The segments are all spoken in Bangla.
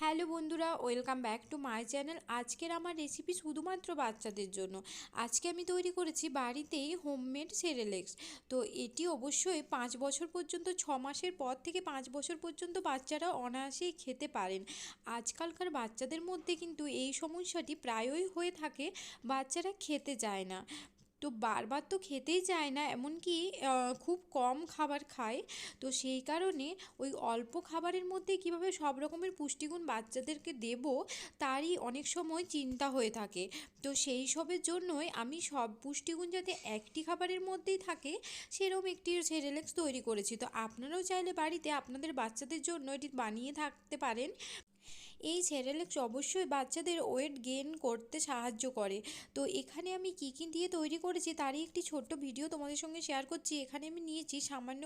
হ্যালো বন্ধুরা, welcome back to my channel. আজকের আমার রেসিপি শুধুমাত্র বাচ্চাদের জন্য। আজকে আমি তৈরি করেছি বাড়িতেই হোমমেড সেরেলেক্স তো এটি অবশ্যই পাঁচ বছর পর্যন্ত, ছ মাসের পর থেকে পাঁচ বছর পর্যন্ত বাচ্চারা অনায়াসেই খেতে পারেন। আজকালকার বাচ্চাদের মধ্যে কিন্তু এই সমস্যাটি প্রায়ই হয়ে থাকে, বাচ্চারা খেতে যায় না। তো বারবার তো খেতেই চায় না, এমনকি খুব কম খাবার খায়। তো সেই কারণে ওই অল্প খাবারের মধ্যে কীভাবে সব রকমের পুষ্টিগুণ বাচ্চাদেরকে দেবো, তারই অনেক সময় চিন্তা হয়ে থাকে। তো সেই সবের জন্যই আমি সব পুষ্টিগুণ যাতে একটি খাবারের মধ্যেই থাকে সেরকম একটি সেরেলেক্স তৈরি করেছি। তো আপনারাও চাইলে বাড়িতে আপনাদের বাচ্চাদের জন্য এটি বানিয়ে থাকতে পারেন। এই সেরেলেক্স অবশ্যই বাচ্চাদের ওয়েট গেইন করতে সাহায্য করে। তো এখানে আমি কী কী দিয়ে তৈরি করেছি তারই একটি ছোট্ট ভিডিও তোমাদের সঙ্গে শেয়ার করছি। এখানে আমি নিয়েছি সামান্য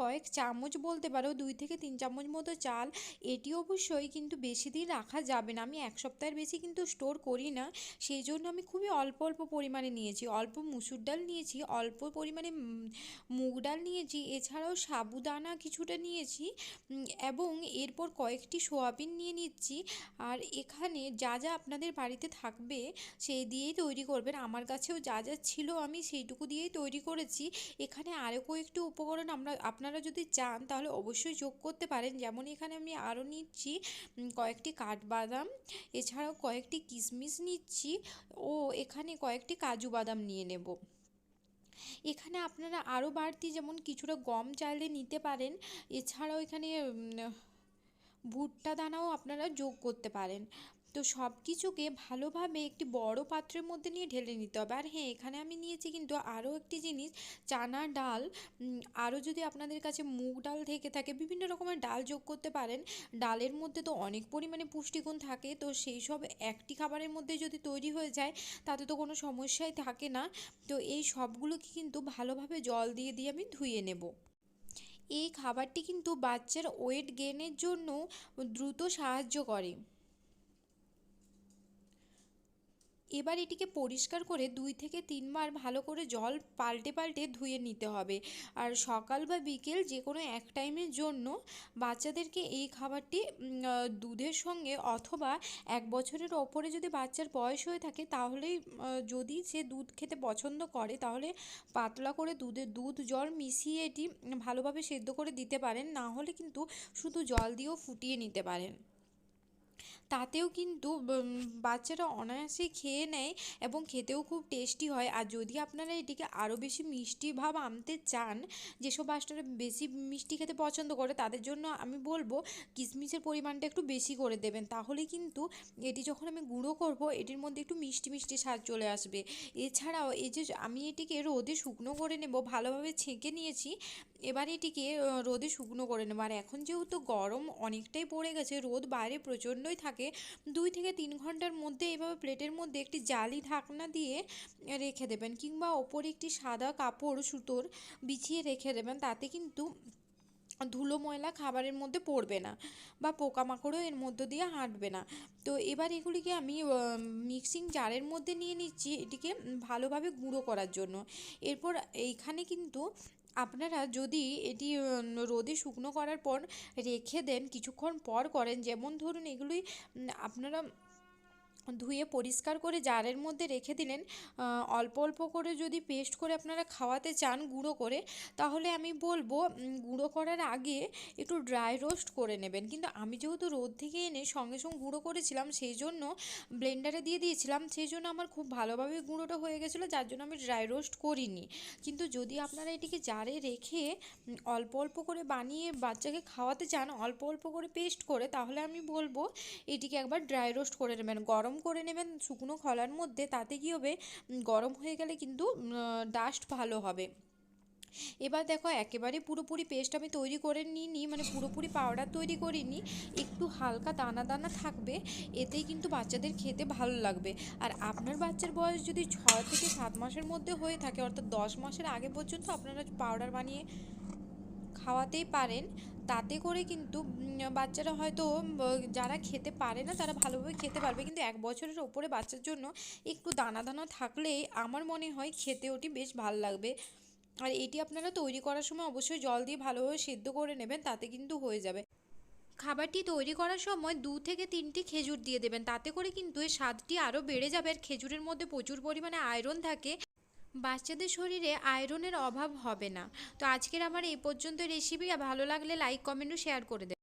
কয়েক চামচ বলতে পারো, দুই থেকে তিন চামচ মতো চাল। এটি অবশ্যই কিন্তু বেশি দিন রাখা যাবে না। আমি এক সপ্তাহের বেশি কিন্তু স্টোর করি না। সেই জন্য আমি খুবই অল্প অল্প পরিমাণে নিয়েছি। অল্প মুসুর ডাল নিয়েছি, অল্প পরিমাণে মুগ ডাল নিয়েছি, এছাড়াও সাবুদানা কিছুটা নিয়েছি এবং এরপর কয়েকটি সোয়াবিন নিয়ে নিচ্ছি। আর এখানে যা যা আপনাদের বাড়িতে থাকবে সেই দিয়েই তৈরি করবেন। আমার কাছেও যা যা ছিল আমি সেইটুকু দিয়েই তৈরি করেছি। এখানে আরও কয়েকটি উপকরণ আমরা, আপনারা যদি চান তাহলে অবশ্যই যোগ করতে পারেন। যেমন এখানে আমি আরও নিচ্ছি কয়েকটি কাঠবাদাম, এছাড়াও কয়েকটি কিশমিশ নিচ্ছি ও এখানে কয়েকটি কাজু বাদাম নিয়ে নেব। এখানে আপনারা আরও বাড়তি যেমন কিছুটা গম চাইলে নিতে পারেন। এছাড়াও এখানে ভুট্টা দানাও আপনারা যোগ করতে পারেন। তো সব কিছুকে ভালোভাবে একটি বড় পাত্রের মধ্যে নিয়ে ঢেলে নিতে হবে। আর হ্যাঁ এখানে আমি নিয়েছি কিন্তু আরও একটি জিনিস, চানা ডাল। আরও যদি আপনাদের কাছে মুগ ডাল থেকে থাকে, বিভিন্ন রকমের ডাল যোগ করতে পারেন। ডালের মধ্যে তো অনেক পরিমাণে পুষ্টিগুণ থাকে, তো সেই সব একটি খাবারের মধ্যে যদি তৈরি হয়ে যায়, তাতে তো কোনো সমস্যাই থাকে না। তো এই সবগুলোকে কিন্তু ভালোভাবে জল দিয়ে দিয়ে আমি ধুয়ে নেব। এই খাবারটি কিন্তু বাচ্চার ওয়েট গেনের জন্য দ্রুত সাহায্য করে। এবার এটিকে পরিষ্কার করে দুই থেকে তিনবার ভালো করে জল পাল্টে পাল্টে ধুয়ে নিতে হবে। আর সকাল বা বিকেল যে কোনো এক টাইমের জন্য বাচ্চাদেরকে এই খাবারটি দুধের সঙ্গে অথবা এক বছরের ওপরে যদি বাচ্চার বয়স হয়ে থাকে তাহলেই যদি সে দুধ খেতে পছন্দ করে তাহলে পাতলা করে দুধে দুধ জল মিশিয়ে এটি ভালোভাবে সেদ্ধ করে দিতে পারেন। না হলে কিন্তু শুধু জল দিয়েও ফুটিয়ে নিতে পারেন। তাতেও কিন্তু বাচ্চারা অনায়াসেই খেয়ে নেয় এবং খেতেও খুব টেস্টি হয়। আর যদি আপনারা এটিকে আরও বেশি মিষ্টি ভাব আনতে চান, যেসব বাচ্চারা বেশি মিষ্টি খেতে পছন্দ করে, তাদের জন্য আমি বলব কিশমিশের পরিমাণটা একটু বেশি করে দেবেন। তাহলে কিন্তু এটি যখন আমি গুঁড়ো করব, এটির মধ্যে একটু মিষ্টি মিষ্টি স্বাদ চলে আসবে। এছাড়াও এই যে আমি এটিকে রোদে শুকনো করে নেব, ভালোভাবে ছেঁকে নিয়েছি, এবার এটিকে রোদে শুকনো করে নেব। আর এখন যেহেতু গরম অনেকটাই পড়ে গেছে, রোদ বাইরে প্রচণ্ডই থাকে দুই থেকে তিন ঘণ্টার মধ্যে এভাবে প্লেটের মধ্যে একটি জালি ঢাকনা দিয়ে রেখে দেবেন কিংবা ওপরে একটি সাদা কাপড় সুতোর বিছিয়ে রেখে দেবেন। তাতে কিন্তু ধুলো ময়লা খাবারের মধ্যে পড়বে না বা পোকামাকড়ও এর মধ্য দিয়ে হাঁটবে না। তো এবার এগুলিকে আমি মিক্সিং জারের মধ্যে নিয়ে নিচ্ছি এটিকে ভালোভাবে গুঁড়ো করার জন্য। এরপর এইখানে কিন্তু আপনারা যদি এটি রোদে শুকনো করার পর রেখে দেন, কিছুক্ষণ পর করেন, যেমন ধরুন এগুলি আপনারা ধুয়ে পরিষ্কার করে জারের মধ্যে রেখে দিলেন। অল্প অল্প করে যদি পেস্ট করে আপনারা খাওয়াতে চান গুঁড়ো করে, তাহলে আমি বলব গুঁড়ো করার আগে একটু ড্রাই রোস্ট করে নেবেন। কিন্তু আমি যেহেতু রোদ থেকে এনে সঙ্গে সঙ্গে গুঁড়ো করেছিলাম, সেই জন্য ব্লেন্ডারে দিয়ে দিয়েছিলাম, সেই জন্য আমার খুব ভালোভাবে গুঁড়োটা হয়ে গেছিল, যার জন্য আমি ড্রাই রোস্ট করিনি। কিন্তু যদি আপনারা এটিকে জারে রেখে অল্প অল্প করে বানিয়ে বাচ্চাকে খাওয়াতে চান, অল্প অল্প করে পেস্ট করে, তাহলে আমি বলব, এটিকে একবার ড্রাই রোস্ট করে নেবেন। গরম গরম করে নেবেন শুকনো খলার মধ্যে, তাতে কী হবে? গরম হয়ে গেলে কিন্তু ডাস্ট ভালো হবে। এবার দেখো, একেবারে পুরোপুরি পেস্ট আমি তৈরি করে নিইনি মানে পুরোপুরি পাউডার তৈরি করিনি। একটু হালকা দানা দানা থাকবে, এতেই কিন্তু বাচ্চাদের খেতে ভালো লাগবে। আর আপনার বাচ্চার বয়স যদি ছয় থেকে সাত মাসের মধ্যে হয়ে থাকে, অর্থাৎ দশ মাসের আগে পর্যন্ত আপনারা পাউডার বানিয়ে খাওয়াতেই পারেন। তাতে করে কিন্তু বাচ্চারা হয়তো, যারা খেতে পারে না, তারা ভালোভাবে খেতে পারবে। কিন্তু এক বছরের ওপরে বাচ্চার জন্য একটু দানা দানা থাকলে আমার মনে হয় খেতে ওটি বেশ ভালো লাগবে। আর এটি আপনারা তৈরি করার সময় অবশ্যই জল দিয়ে ভালোভাবে সেদ্ধ করে নেবেন, তাতে কিন্তু হয়ে যাবে। খাবারটি তৈরি করার সময় দু থেকে তিনটি খেজুর দিয়ে দেবেন। তাতে করে কিন্তু এর স্বাদটি আরও বেড়ে যাবে। আর খেজুরের মধ্যে প্রচুর পরিমাণে আয়রন থাকে। বাচ্চাদের শরীরে আয়রনের অভাব হবে না। তো আজকের আমার এই পর্যন্ত রেসিপি ভালো লাগলে লাইক কমেন্ট ও শেয়ার করে দেবেন